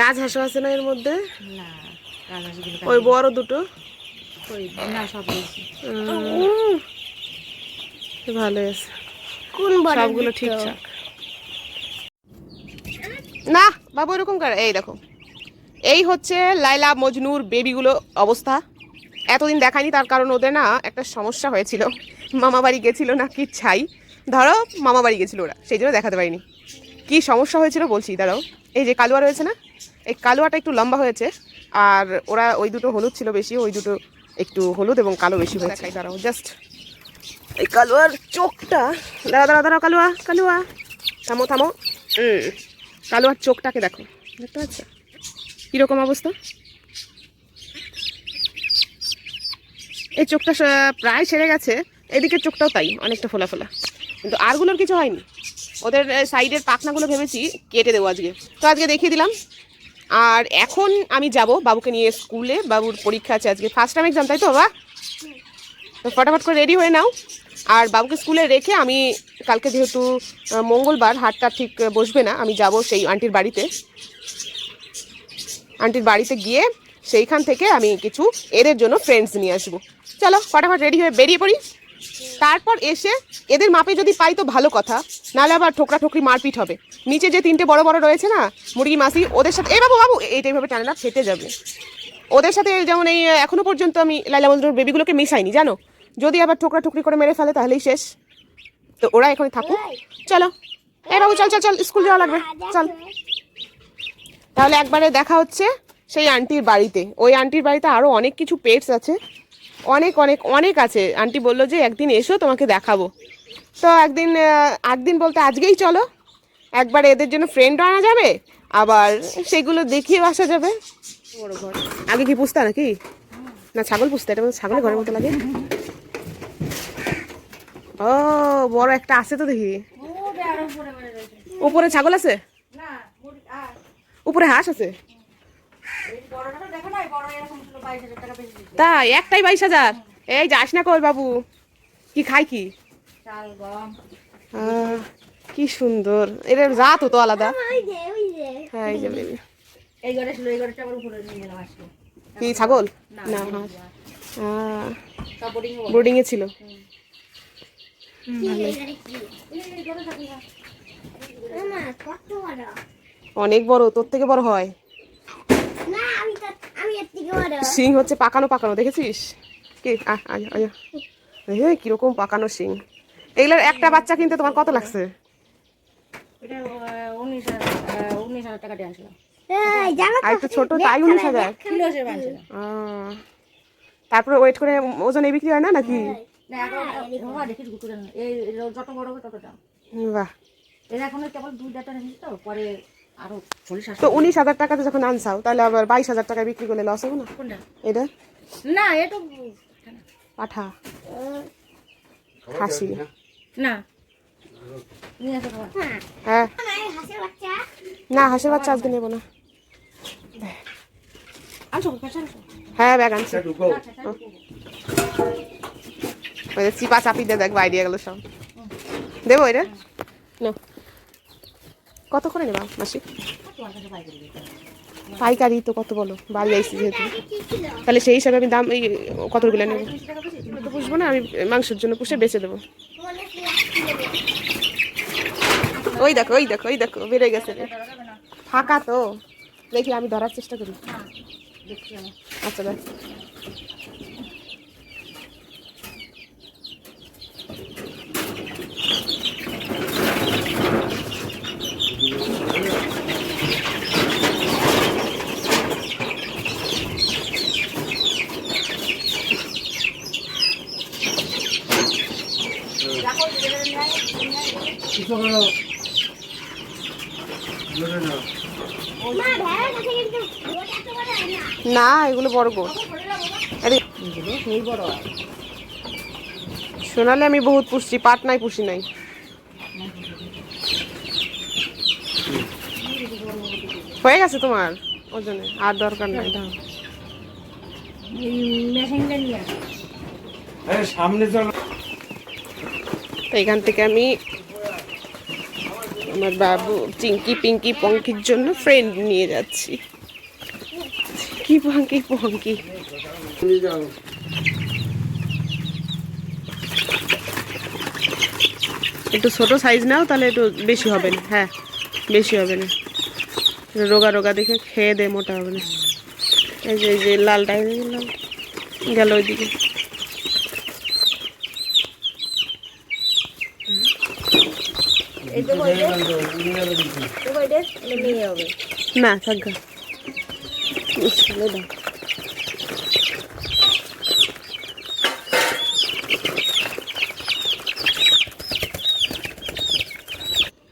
রাজহাঁসও আছে না এর মধ্যে? না ওই বড় দুটো? ওই না সব ভালো আছে। কোন সবগুলো ঠিকঠাক। না বাবু এরকম করে এই দেখো। এই হচ্ছে লাইলা মজনুর বেবিগুলো অবস্থা। এতদিন দেখায়নি তার কারণ ওদের না একটা সমস্যা হয়েছিল। মামা বাড়ি গেছিল না কি ছাই। ধরো মামা বাড়ি গেছিল ওরা সেই জন্য দেখাতে পারিনি। কি সমস্যা হয়েছিল বলছি দাঁড়াও। এই যে কালুয়া রয়েছে না এই কালুয়াটা একটু লম্বা হয়েছে আর ওরা ওই দুটো হলুদ ছিল বেশি ওই দুটো একটু হলুদ এবং কালো বেশি হয়েছে। দাঁড়াও জাস্ট এই কালুয়ার চোখটা দাঁড়া দাঁড়া দাঁড়াও কালুয়া কালুয়া থামো থামো কালুয়ার চোখটাকে দেখো দেখতে পাচ্ছ? কীরকম অবস্থা? এই চোখটা প্রায় সেরে গেছে এদিকের চোখটাও তাই অনেকটা ফোলা ফোলা কিন্তু আরগুলোর কিছু হয়নি। ওদের সাইডের পাখনাগুলো ভেবেছি কেটে দেবো আজকে। তো আজকে দেখিয়ে দিলাম। আর এখন আমি যাব বাবুকে নিয়ে স্কুলে। বাবুর পরীক্ষা আছে আজকে ফার্স্ট টাইম এক্সাম তাই তো বাবা? তো ফটাফট করে রেডি হয়ে নাও। আর বাবুকে স্কুলে রেখে আমি কালকে যেহেতু মঙ্গলবার হাটটা ঠিক বসবে না, আমি যাব সেই আন্টির বাড়িতে। আন্টির বাড়িতে গিয়ে সেইখান থেকে আমি কিছু এদের জন্য ফ্রেন্ডস নিয়ে আসব। চলো, ফটাফট রেডি হয়ে বেরিয়ে পড়ি। তারপর এসে এদের মাপে যদি পাই তো ভালো কথা নাহলে আবার ঠোকরা ঠোকরি মারপিট হবে। নিচে যে তিনটে বড় বড় রয়েছে না মুরগি মাসি ওদের সাথে এ বাবু বাবু এইটা এইভাবে টানে না ফেটে যাবে। ওদের সাথে যেমন এই আহ, এখনও পর্যন্ত আমি লাইলা মজনুর বেবিগুলোকে মিশাইনি জানো? যদি আবার ঠোকরা ঠুকরি করে মেরে ফেলে তাহলেই শেষ। তো ওরা এখানে থাকুক। চলো। এই বাবু চল চল চল স্কুল যাওয়া লাগবে। চল। তাহলে একবারে দেখা হচ্ছে সেই আন্টির বাড়িতে। ওই আন্টির বাড়িতে আরও অনেক কিছু পেটস আছে। অনেক অনেক অনেক আছে। আন্টি বলল যে একদিন এসো তোমাকে দেখাবো। তো একদিন একদিন বলতে আজকেই চলো। একবার এদের জন্য ফ্রেন্ড আনা যাবে আবার সেগুলো দেখিয়ে আসা যাবে। বড় ঘর আগে কি পুষতা নাকি? না ছাগল পুষতে এটা ছাগলের ঘরের মতো লাগে। ও বড় একটা আছে তো দেখি। উপরে ছাগল আছে? উপরে হাঁস আছে? তাই একটাই বাইশ হাজার? এই যাস না কই বাবু। কি খাই কি? চাল গম। আহ, কি সুন্দর। এর জাত তো আলাদা। হ্যাঁ এই যে কি ছাগল? না না বোর্ডিং বোর্ডিং এ ছিল? অনেক বড় তোর থেকে বড় হয় না আমি তো আমি এর থেকে বড় শিং হচ্ছে পাকানো পাকানো দেখেছিস? কি? আয় কীরকম পাকানো শিং। এগুলোর একটা বাচ্চা কিনতে তোমার কত লাগছে? ছোট তাই উনিশ হাজার? তারপরে ওয়েট করে ওজনে বিক্রি হয় না নাকি? তত দাম। বাহ। এর এখন কেবল দুই ডাটা তো পরে তো উনিশ হাজার টাকাতে যখন আনসাও তাহলে আবার বাইশ হাজার টাকায় বিক্রি করলে লস হবে না? এটা? না এটা পাঠা খাসি না। হ্যাঁ। বাচ্চা না হাঁসের বাচ্চা আজকে নেব না। হ্যাঁ ব্যাগ আনছি। আচ্ছা আচ্ছা চিপা চাপি দিয়ে দেখ বাইরে গেল সব। দেবো এটা? না কত করে নেবা মাসি পাইকারি তো কত বলো, বাড়ি আইসি যেহেতু। তাহলে সেই হিসাবে আমি দাম এই কতগুলো নেব? তো পুষবো না, আমি মাংসের জন্য পুষে বেচে দেবো। ওই দেখো ওই দেখো ওই দেখো, বেড়ে গেছে। ফাঁকা তো। দেখি আমি ধরার চেষ্টা করি। আচ্ছা দেখ মা ভেড়া কাছে কিন্তু ওটা তো বড় হয় না না এগুলো বড় গোট। আরে বড় শোনালে আমি বহুত পুষছি পাট নাই পুষি নাই। হয়ে গেছে তোমার ওজনে আর দরকার নাই সামনে চলো। এখান থেকে আমি আমার বাবু চিঙ্কি পিঙ্কি পঙ্কির জন্য ফ্রেন্ড নিয়ে যাচ্ছি। কি পঙ্কি পঙ্কি? একটু ছোট সাইজ নাও, তাহলে একটু বেশি হবে না। হ্যাঁ বেশি হবে না। রোগা রোগা দেখে খেয়ে দে, মোটা হবে না। এই যে এই যে লালটা গেল ওইদিকে এই তো বইটে তো বইটে মেয়ে হবে না থাকা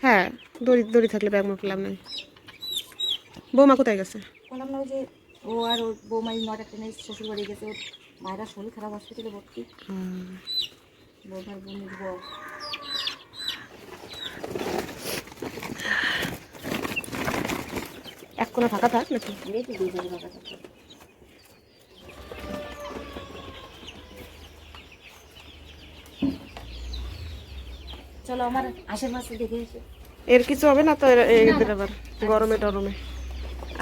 হ্যাঁ দড়ি দড়ি থাকলে ব্যাগ মোটলাম নাই। বৌমা কোথায় গেছে? বললাম না যে ও আর ওর বৌমাই নটা ট্রেনে শ্বশুর বাড়ি গেছে ওর মায়েরা শরীর খারাপ হসপিটালে ভর্তি। হুম। বৌমার বোনের বউ। কোনা ফাঁকা থাক নাকি? চলো আমার মাসে দেখে এসে এর কিছু হবে না তো এদের আবার গরমে টরমে।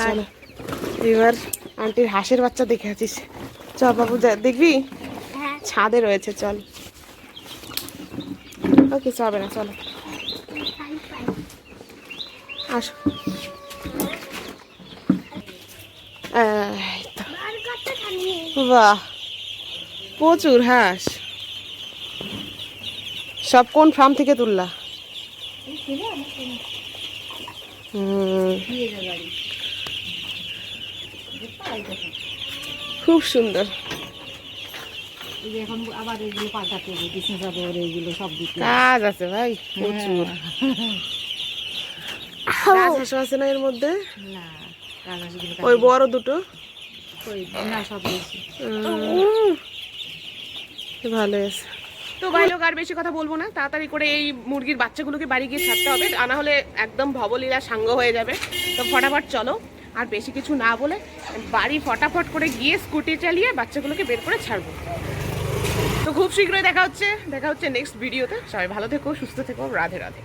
চলো এবার আন্টির হাঁসের বাচ্চা দেখে আছিস চ বাবু দেখবি? হ্যাঁ। ছাদে রয়েছে চল। কিছু হবে না চলো। আসো এই তো। আর কত খানি বাহ। প্রচুর হাঁস। সব কোন ফার্ম থেকে তুললা? খুব সুন্দর। এখন আবার এইগুলো পাল্টাতে হবে বিষ্ণু চাদর এইগুলো সব দিতে কাজ আছে ভাই প্রচুর। রাজহাঁসও আছে না এর মধ্যে? না। ওই বড় দুটো? ভালো আছে তো ভাই লোক আর বেশি কথা বলব না। তাড়াতাড়ি করে এই মুরগির বাচ্চাগুলোকে বাড়ি গিয়ে ছাড়তে হবে। তা না হলে একদম ভবলীলা সাঙ্গ হয়ে যাবে। তো ফটাফট চলো আর বেশি কিছু না বলে বাড়ি ফটাফট করে গিয়ে স্কুটি চালিয়ে বাচ্চাগুলোকে বের করে ছাড়বো। তো খুব শীঘ্রই দেখা হচ্ছে। দেখা হচ্ছে নেক্সট ভিডিওতে সবাই ভালো থেকো সুস্থ থেকো। রাধে রাধে।